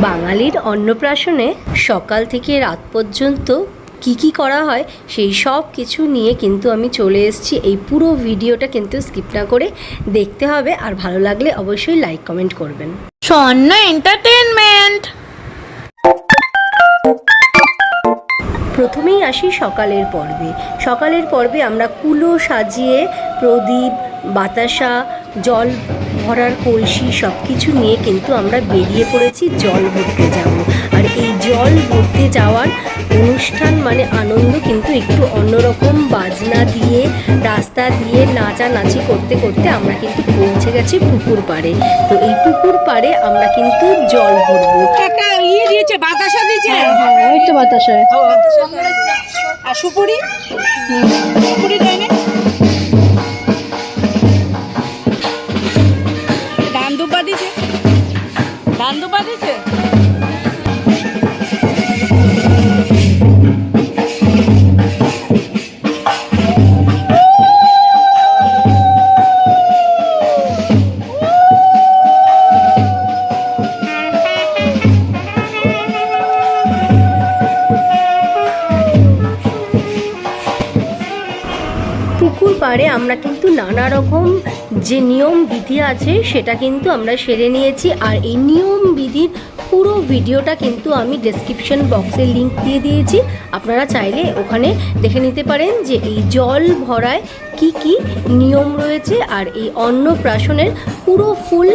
বাঙালির অন্নপ্রাশনে সকাল থেকে রাত পর্যন্ত কি কি করা হয় সেই সব কিছু নিয়ে কিন্তু আমি চলে এসেছি। এই পুরো ভিডিওটা কিন্তু স্কিপ না করে দেখতে হবে আর ভালো লাগলে অবশ্যই লাইক কমেন্ট করবেন। স্বর্ণ এন্টারটেনমেন্ট প্রথমেই আসি সকালের পর্বে। সকালের পর্বে আমরা কুলো সাজিয়ে প্রদীপ বাতাসা জল ভরার কলসি সব কিছু নিয়ে কিন্তু আমরা বেরিয়ে পড়েছি জল ভরতে যাব। আর এই জল ভরতে যাওয়ার অনুষ্ঠান মানে আনন্দ কিন্তু একটু অন্যরকম। বাজনা দিয়ে রাস্তা দিয়ে নাচানাচি করতে করতে আমরা কিন্তু পৌঁছে গেছি পুকুর পাড়ে। তো এই পুকুর পাড়ে আমরা কিন্তু জল ভরবো। একটা ইয়ে দিয়েছে বাতাসা দিয়েছে? ওই তো বাতাসা। আর সুপুরি? সুপুরি দেয় ধান পুকুর পাড়ে আমরা কিন্তু নানা রকম যে নিয়ম বিধি আছে, সেটা কিন্তু আমরা সেরে নিয়েছি। আর এই নিয়ম বিধির পুরো ভিডিওটা কিন্তু আমি ডেসক্রিপশন বক্সে লিঙ্ক দিয়ে দিয়েছি। আপনারা চাইলে ওখানে দেখে নিতে পারেন যে এই জল ভরায় কি কি নিয়ম রয়েছে আর এই অন্নপ্রাশনের পুরো ফুল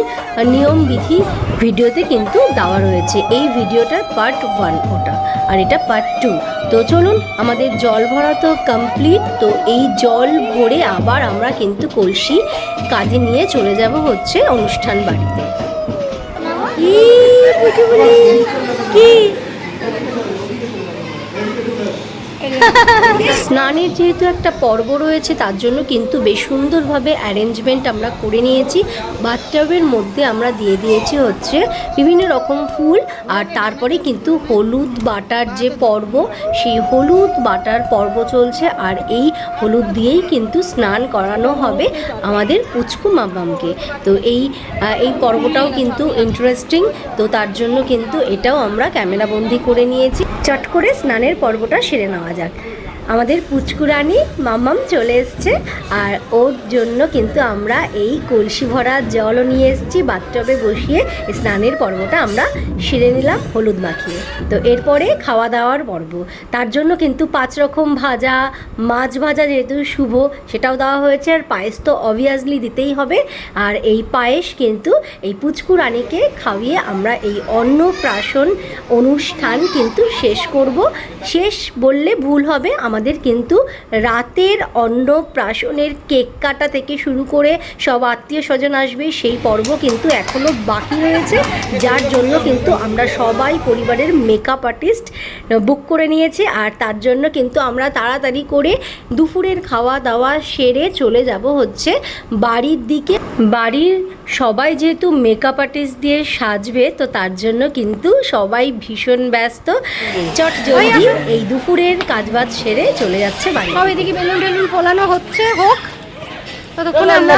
নিয়ম বিধি ভিডিওতে কিন্তু দেওয়া রয়েছে। এই ভিডিওটার পার্ট ওয়ান ওটা। আর এটা পার্ট টু তো চলুন, আমাদের জল ভরা তো কমপ্লিট তো এই জল ভরে আবার আমরা কিন্তু কলসি কাঁধে নিয়ে চলে যাব হচ্ছে অনুষ্ঠান বাড়িতে। কি? স্নানের যেহেতু একটা পর্ব রয়েছে, তার জন্য কিন্তু বেশ সুন্দরভাবে অ্যারেঞ্জমেন্ট আমরা করে নিয়েছি। বাথটাবের মধ্যে আমরা দিয়ে দিয়েছি হচ্ছে বিভিন্ন রকম ফুল, আর তারপরে কিন্তু হলুদ বাটার যে পর্ব, সেই হলুদ বাটার পর্ব চলছে, আর এই হলুদ দিয়েই কিন্তু স্নান করানো হবে আমাদের পুচকু মামামকে। তো এই এই পর্বটাও কিন্তু ইন্টারেস্টিং তো তার জন্য কিন্তু এটাও আমরা ক্যামেরাবন্দি করে নিয়েছি। চট করে স্নানের পর্বটা সেরে নেওয়া যাক। আমাদের পুচকুরানি মাম্মাম চলে এসছে। আর ওর জন্য কিন্তু আমরা এই কলসি ভরা জলও নিয়ে এসেছি, বাথটবে বসিয়ে স্নানের পর্বটা আমরা সেরে নিলাম হলুদ মাখিয়ে। তো এরপরে খাওয়া দাওয়ার পর্ব। তার জন্য কিন্তু পাঁচ রকম ভাজা, মাছ ভাজা যেহেতু শুভ, সেটাও দেওয়া হয়েছে। আর পায়েস তো অবভিয়াসলি দিতেই হবে। আর এই পায়েস কিন্তু এই পুচকু রানীকে খাইয়ে আমরা এই অন্নপ্রাশন অনুষ্ঠান কিন্তু শেষ করব। শেষ বললে ভুল হবে, আমাদের কিন্তু রাতের অন্নপ্রাশনের কেক কাটা থেকে শুরু করে সব আত্মীয় স্বজন আসবে সেই পর্ব কিন্তু এখনও বাকি রয়েছে যার জন্য কিন্তু আমরা সবাই পরিবারের মেকআপ আর্টিস্ট বুক করে নিয়েছি। আর তার জন্য কিন্তু আমরা তাড়াতাড়ি করে দুপুরের খাওয়া দাওয়া সেরে চলে যাব হচ্ছে বাড়ির দিকে। বাড়ির সবাই যেহেতু মেকআপ আর্টিস্ট দিয়ে সাজবে তো তার জন্য কিন্তু সবাই ভীষণ ব্যস্ত। চট জলদি এই দুপুরের কাজবাজ সেরে চলে যাচ্ছে বাড়ি। সব এদিকে বেলুন টেলুন ফোলানো হচ্ছে হোক। ততক্ষণ আমরা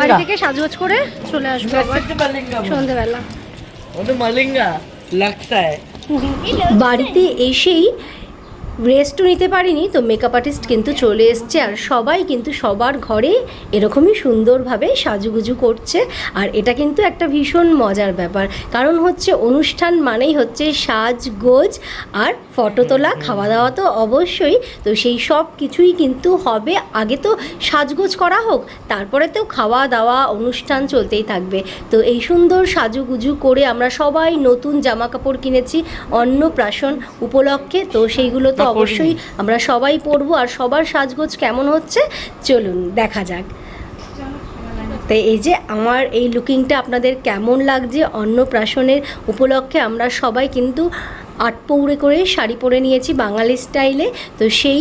বাড়ি থেকে সাজগোজ করে চলে আসব সন্ধ্যেবেলা মালিঙ্গা লাগতায়। বাড়িতে এসেই রেস্টও নিতে পারিনি, তো মেকআপ আর্টিস্ট কিন্তু চলে এসছে আর সবাই কিন্তু সবার ঘরে এরকমই সুন্দরভাবে সাজুগুজু করছে আর এটা কিন্তু একটা ভীষণ মজার ব্যাপার। কারণ হচ্ছে অনুষ্ঠান মানেই হচ্ছে সাজগোজ আর ফটো তোলা খাওয়া দাওয়া তো অবশ্যই, তো সেই সব কিছুই কিন্তু হবে। আগে তো সাজগোজ করা হোক, তারপরে তো খাওয়া দাওয়া অনুষ্ঠান চলতেই থাকবে। তো এই সুন্দর সাজুগুজু করে আমরা সবাই নতুন জামা কাপড় কিনেছি, অন্নপ্রাশন উপলক্ষে, তো সেইগুলো তো অবশ্যই আমরা সবাই পরবো আর সবার সাজগোজ কেমন হচ্ছে চলুন দেখা যাক। তাই এই যে আমার এই লুকিংটা আপনাদের কেমন লাগছে অন্নপ্রাশনের উপলক্ষে আমরা সবাই কিন্তু আট পৌড়ে করে শাড়ি পরে নিয়েছি বাঙালি স্টাইলে। তো সেই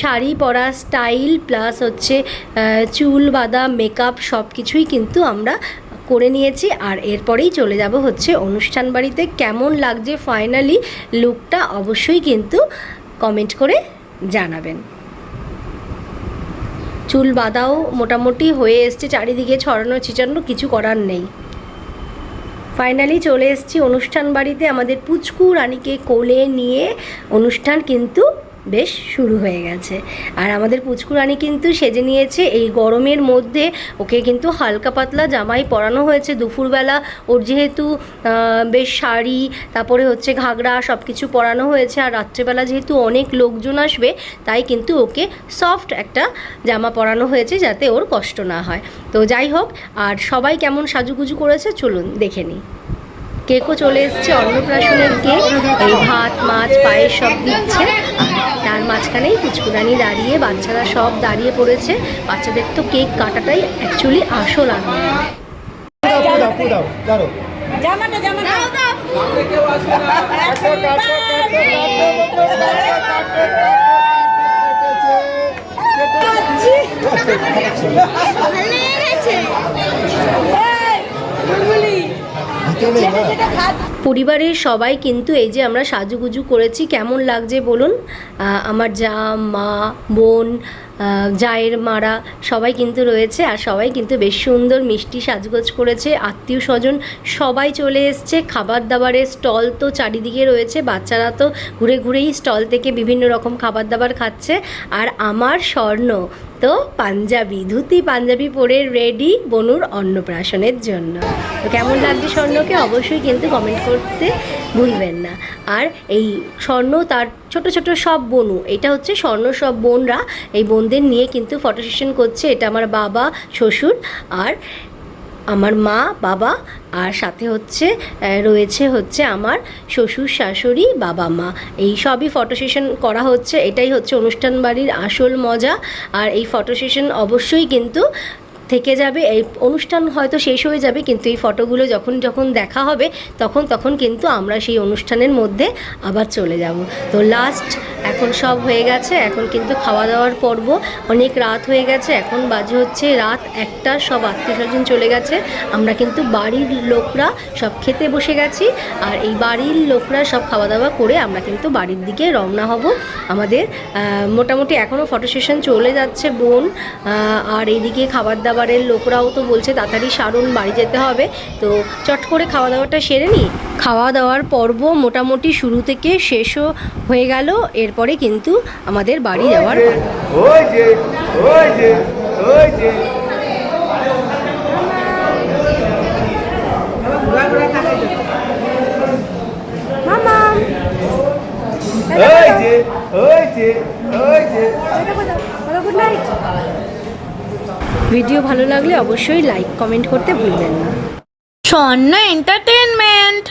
শাড়ি পরা স্টাইল প্লাস হচ্ছে চুল বাঁধা মেকআপ সব কিছুই কিন্তু আমরা করে নিয়েছি। আর এরপরেই চলে যাব হচ্ছে অনুষ্ঠান বাড়িতে। কেমন লাগছে ফাইনালি লুকটা অবশ্যই কিন্তু কমেন্ট করে জানাবেন। চুল বাঁধাও মোটামুটি হয়ে এসছে, চারিদিকে ছড়ানো ছিটানো কিছু করার নেই। ফাইনালি চলে এসছি অনুষ্ঠান বাড়িতে, আমাদের পুচকু রানীকে কোলে নিয়ে অনুষ্ঠান কিন্তু বেশ শুরু হয়ে গেছে। আর আমাদের পুচকুরানি কিন্তু সেজে নিয়েছে এই গরমের মধ্যে। ওকে কিন্তু হালকা পাতলা জামাই পরানো হয়েছে দুপুরবেলা। ওর যেহেতু বেশ শাড়ি, তারপরে হচ্ছে ঘাগরা সব কিছু পরানো হয়েছে। আর রাত্রেবেলা যেহেতু অনেক লোকজন আসবে, তাই কিন্তু ওকে সফট একটা জামা পরানো হয়েছে যাতে ওর কষ্ট না হয়। তো যাই হোক, আর সবাই কেমন সাজুগুজু করেছে চলুন দেখে নিই। কেকও চলে এসছে অন্নপ্রাশনের কেক। এই ভাত মাছ পায়েস সব দিচ্ছে। তার মাঝখানেই পুচকুরানি দাঁড়িয়ে বাচ্চারা সব দাঁড়িয়ে পড়েছে। বাচ্চাদের তো কেক কাটাটাই অ্যাকচুয়ালি আসল আনন্দ। দাও দাও দাও দাও দাও জামাটা জামাটা পরিবারের সবাই কিন্তু এই যে আমরা সাজুগুজু করেছি, কেমন লাগছে বলুন? আমার যা মা, বোন জায়ের মারা সবাই কিন্তু রয়েছে আর সবাই কিন্তু বেশ সুন্দর মিষ্টি সাজগোজ করেছে। আত্মীয় স্বজন সবাই চলে এসছে। খাবার দাবারের স্টল তো চারিদিকে রয়েছে। বাচ্চারা তো ঘুরে ঘুরেই স্টল থেকে বিভিন্ন রকম খাবার দাবার খাচ্ছে। আর আমার স্বর্ণ তো পাঞ্জাবি, ধুতি, পাঞ্জাবি পরে রেডি বনুর অন্নপ্রাশনের জন্য। তো কেমন লাগছে স্বর্ণকে? অবশ্যই কিন্তু কমেন্ট করতে ভুলবেন না। আর এই স্বর্ণ তার ছোট ছোট সব বনু, এটা হচ্ছে স্বর্ণ সব বোনরা এই বোনদের নিয়ে কিন্তু ফটো সেশন করছে। এটা আমার বাবা, শ্বশুর আর আমার মা, বাবা আর সাথে হচ্ছে রয়েছে হচ্ছে আমার শ্বশুর, শাশুড়ি, বাবা, মা। এই সবই ফটো সেশন করা হচ্ছে। এটাই হচ্ছে অনুষ্ঠান বাড়ির আসল মজা। আর এই ফটো সেশন অবশ্যই কিন্তু থেকে যাবে, এই অনুষ্ঠান হয়তো শেষ হয়ে যাবে, কিন্তু এই ফটোগুলো যখন যখন দেখা হবে, তখন তখন কিন্তু আমরা সেই অনুষ্ঠানের মধ্যে আবার চলে যাব। তো লাস্ট এখন সব হয়ে গেছে, এখন কিন্তু খাওয়া দাওয়ার পর্ব, অনেক রাত হয়ে গেছে, এখন বাজে হচ্ছে রাত একটা, সব আত্মীয় স্বজন চলে গেছে, আমরা কিন্তু বাড়ির লোকরা সব খেতে বসে গেছি, আর এই বাড়ির লোকরা সব খাওয়া দাওয়া করে আমরা কিন্তু বাড়ির দিকে রওনা হব। আমাদের মোটামুটি এখনও ফটো সেশন চলে যাচ্ছে বোন আর এইদিকে খাবার দাবারের লোকরাও তো বলছে তাড়াতাড়ি সারুন বাড়ি যেতে হবে। তো চট করে খাওয়া দাওয়াটা সেরে নিই খাওয়া দাওয়ার পর্ব মোটামুটি শুরু থেকে শেষও হয়ে গেল। এরপরে কিন্তু আমাদের বাড়ি যাওয়ার। ওই যে ওই যে ওই যে। ওই যে ওই যে ওই যে। গুড নাইট ভিডিও ভালো লাগলে অবশ্যই লাইক কমেন্ট করতে ভুলবেন না। স্বর্ণ এন্টারটেনমেন্ট